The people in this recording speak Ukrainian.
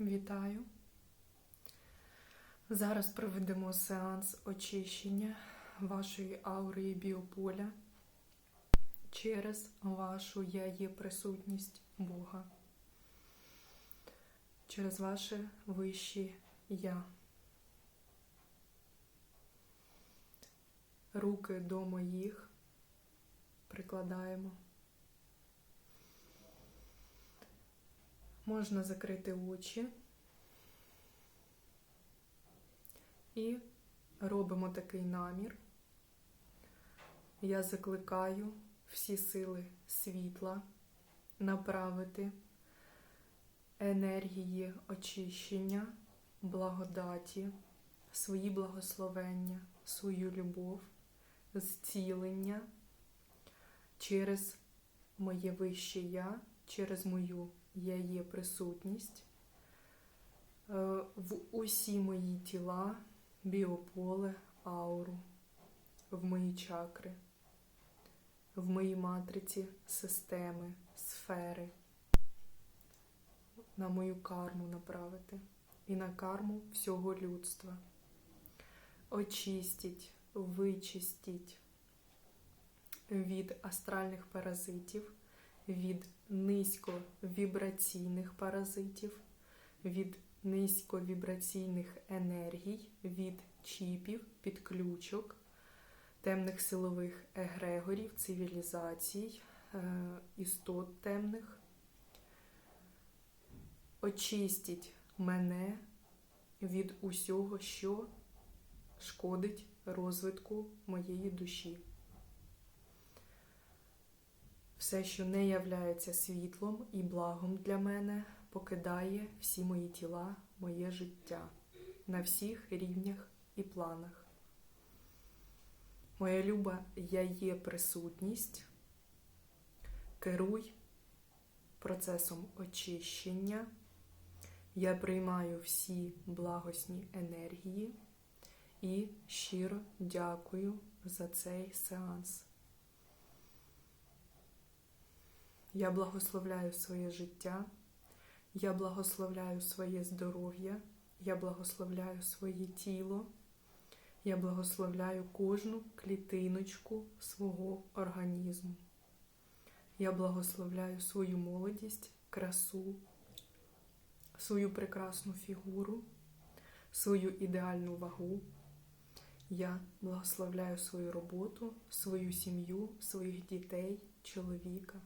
Вітаю. Зараз проведемо сеанс очищення вашої аури біополя через вашу я є присутність Бога, через ваше вище я. Руки до моїх прикладаємо. Можна закрити очі і робимо такий намір. Я закликаю всі сили світла направити енергії очищення, благодаті, свої благословення, свою любов, зцілення через моє вище я, через мою я є присутність е, в усі мої тіла, біополе, ауру, в мої чакри, в моїй матриці системи, сфери, на мою карму направити і на карму всього людства. Очистіть, вичистіть від астральних паразитів від низьковібраційних паразитів, від низьковібраційних енергій, від чіпів, підключок, темних силових егрегорів, цивілізацій, е, істот темних. Очистіть мене від усього, що шкодить розвитку моєї душі все, що не являється світлом і благом для мене, покидає всі мої тіла, моє життя на всіх рівнях і планах. Моя люба, я є присутність, керуй процесом очищення. Я приймаю всі благосні енергії і щиро дякую за цей сеанс. Я благословляю своє життя, я благословляю своє здоров'я, я благословляю своє тіло, я благословляю кожну клітиночку свого організму. Я благословляю свою молодість, красу, свою прекрасну фігуру, свою ідеальну вагу. Я благословляю свою роботу, свою сім'ю, своїх дітей, чоловіка.